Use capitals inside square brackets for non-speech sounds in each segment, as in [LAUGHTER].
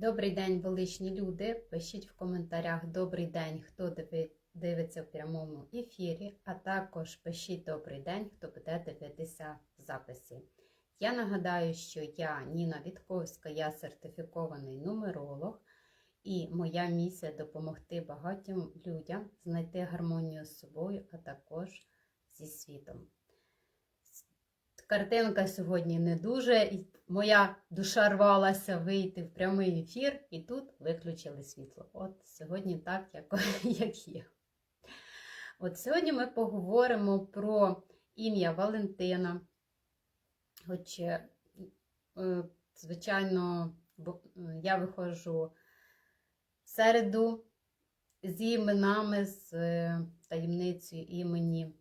Добрий день, величні люди. Пишіть в коментарях добрий день, хто дивиться в прямому ефірі, а також пишіть добрий день, хто буде дивитися в записі. Я нагадаю, що я Ніна Вітковська, я сертифікований нумеролог, і моя місія допомогти багатьом людям знайти гармонію з собою, а також зі світом. Картинка сьогодні не дуже. і Моя душа рвалася вийти в прямий ефір, і тут виключили світло. От сьогодні так, як, [LAUGHS] як є. От сьогодні ми поговоримо про ім'я Валентина. Хоч, е, е, звичайно, е, я виходжу в середу з іменами, з таємницею імені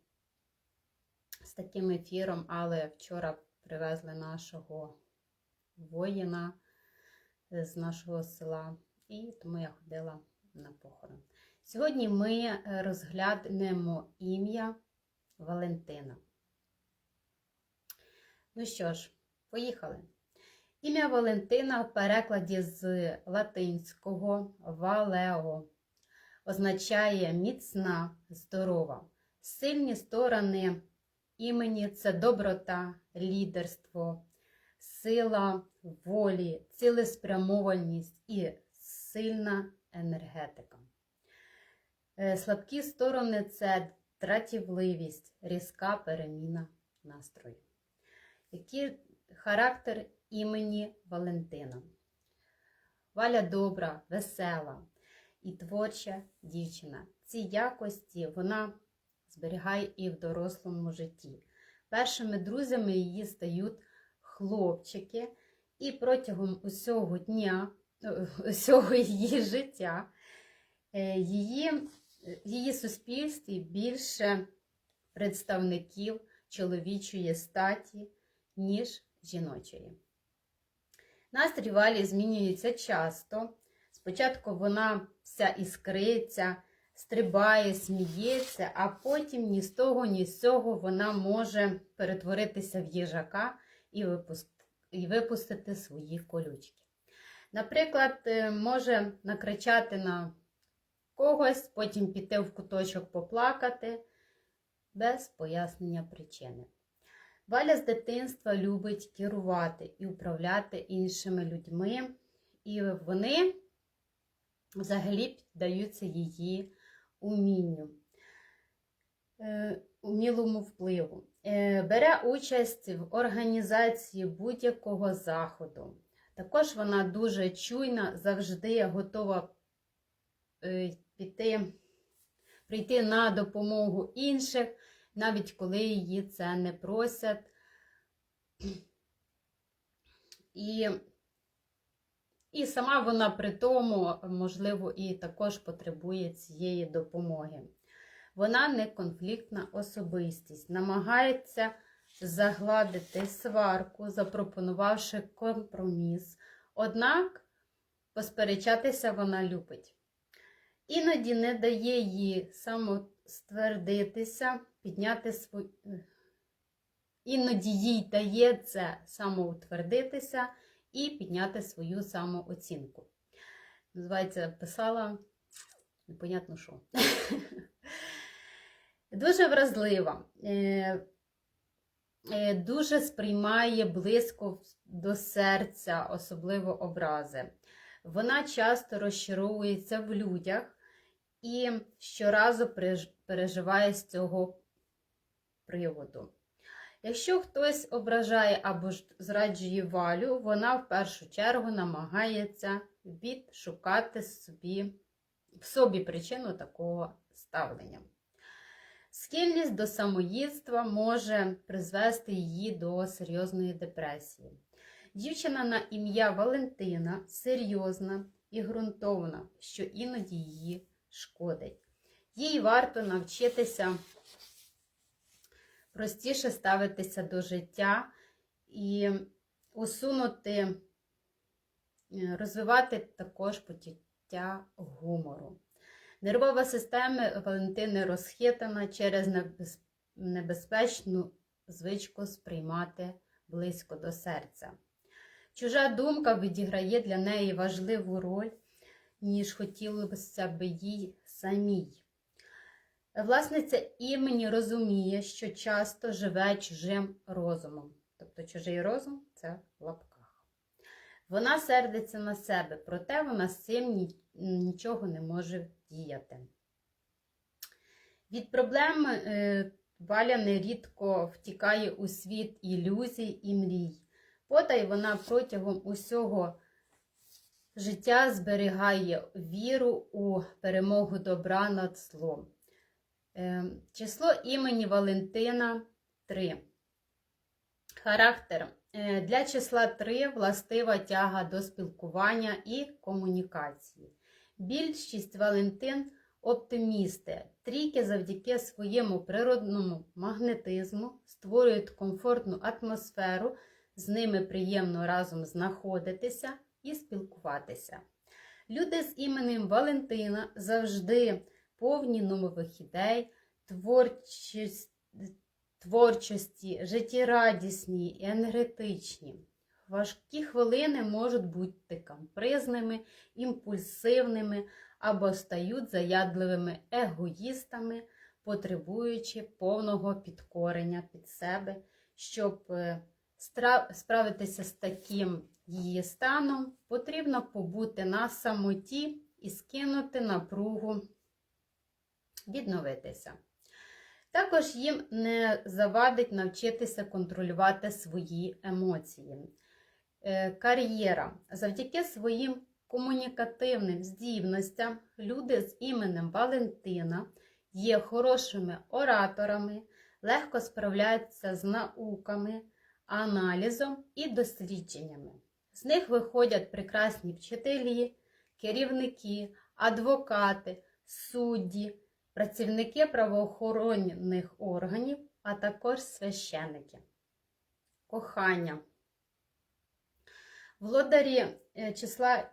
з таким ефіром, але вчора привезли нашого воїна з нашого села, і тому я ходила на похорон. Сьогодні ми е, розглянемо ім'я Валентина. Ну що ж, поїхали. Ім'я Валентина в перекладі з латинського валео означає міцна, здорова. Сильні сторони імені це доброта, лідерство, сила волі, цілеспрямованість і сильна енергетика. Е, Слабкі сторони це дратівливість, різка переміна настрою. Який характер імені Валентина? Валя добра, весела і творча дівчина. Ці якості вона зберігає і в дорослому житті. Першими друзями її стають хлопчики, і протягом усього дня, [LAUGHS] усього її життя, е, її, її суспільстві більше представників чоловічої статі, ніж жіночої. Настрій Валі змінюється часто. Спочатку вона вся іскриться, стрибає, сміється, а потім ні з того, ні з цього вона може перетворитися в їжака і випус- і випустити свої колючки. Наприклад, е, може накричати на когось, потім піти в куточок поплакати без пояснення причини. Валя з дитинства любить керувати і управляти іншими людьми, і вони взагалі піддаються її умінню, е, умілому впливу. Е, Бере участь в організації будь-якого заходу. Також вона дуже чуйна, завжди готова е, піти, прийти на допомогу інших, навіть коли її це не просять. І, і сама вона при тому, можливо, і також потребує цієї допомоги. Вона не конфліктна особистість, намагається загладити сварку, запропонувавши компроміс. Однак посперечатися вона любить. Іноді не дає їй самоствердитися, підняти свою. Іноді їй дає це самоутвердитися і підняти свою самооцінку. Називається писала непонятно що. [LAUGHS] Дуже вразлива, е, е, дуже сприймає близько до серця, особливо образи. Вона часто розчаровується в людях і щоразу переживає з цього приводу. Якщо хтось ображає або ж зраджує валю, вона в першу чергу намагається відшукати собі, в собі причину такого ставлення. Схильність до самоїдства може призвести її до серйозної депресії. Дівчина на ім'я Валентина серйозна і ґрунтовна, що іноді її шкодить. Їй варто навчитися простіше ставитися до життя і усунути, е, розвивати також почуття гумору. Нервова система Валентини розхитана через небезпечну звичку сприймати близько до серця. Чужа думка відіграє для неї важливу роль, ніж хотілося б їй самій. Власниця імені розуміє, що часто живе чужим розумом. Тобто чужий розум це в лапках. Вона сердиться на себе, проте вона з цим нічого не може діяти. Від проблем е, Валя нерідко втікає у світ ілюзій і мрій. Потай вона протягом усього життя зберігає віру у перемогу добра над злом. Е, Число імені Валентина 3. Характер. Е, Для числа 3 властива тяга до спілкування і комунікації. Більшість Валентин оптимісти. Трійки завдяки своєму природному магнетизму створюють комфортну атмосферу, з ними приємно разом знаходитися і спілкуватися. Люди з іменем Валентина завжди повні нових ідей, творчість, творчості, життєрадісні енергетичні. Важкі хвилини можуть бути капризними, імпульсивними або стають заядливими егоїстами, потребуючи повного підкорення під себе, щоб е, справитися з таким її станом, потрібно побути на самоті і скинути напругу, відновитися. Також їм не завадить навчитися контролювати свої емоції. Е, Кар'єра. Завдяки своїм комунікативним здібностям люди з іменем Валентина є хорошими ораторами, легко справляються з науками, аналізом і дослідженнями. З них виходять прекрасні вчителі, керівники, адвокати, судді, працівники правоохоронних органів, а також священики. Кохання. Володарі е, числа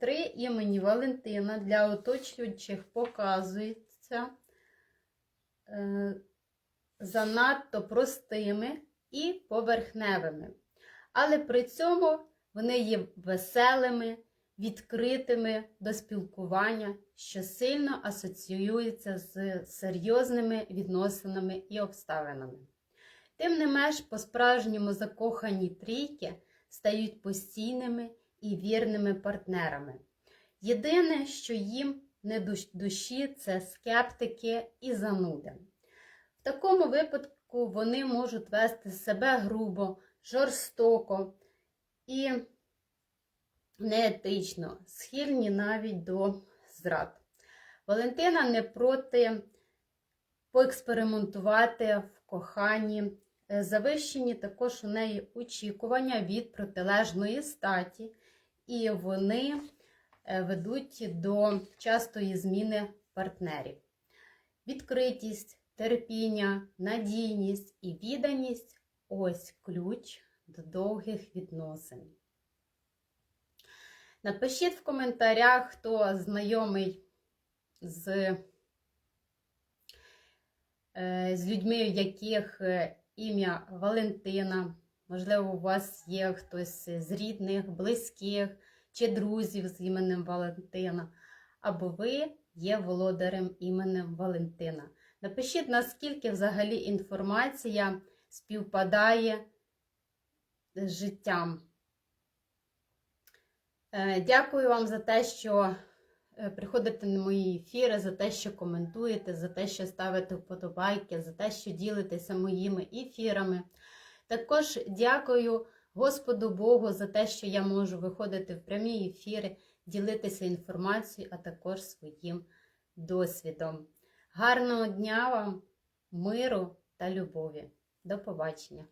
3 імені Валентина для оточуючих показуються е, занадто простими і поверхневими. Але при цьому вони є веселими, відкритими до спілкування, що сильно асоціюється з серйозними відносинами і обставинами. Тим не менш, по-справжньому закохані трійки стають постійними і вірними партнерами. Єдине, що їм не душі, це скептики і зануди. В такому випадку вони можуть вести себе грубо, жорстоко і неетично, схильні навіть до зрад. Валентина не проти поекспериментувати в коханні. Е, Завищені також у неї очікування від протилежної статі, і вони е, ведуть до частої зміни партнерів. Відкритість, терпіння, надійність і відданість ось ключ до довгих відносин. Напишіть в коментарях, хто знайомий з, е, з людьми, в яких е, ім'я Валентина. Можливо, у вас є хтось з рідних, близьких чи друзів з іменем Валентина, або ви є володарем іменем Валентина. Напишіть, наскільки взагалі інформація співпадає з життям. Е, Дякую вам за те, що е, приходите на мої ефіри, за те, що коментуєте, за те, що ставите вподобайки, за те, що ділитеся моїми ефірами. Також дякую Господу Богу за те, що я можу виходити в прямі ефіри, ділитися інформацією, а також своїм досвідом. Гарного дня вам, миру та любові. До побачення!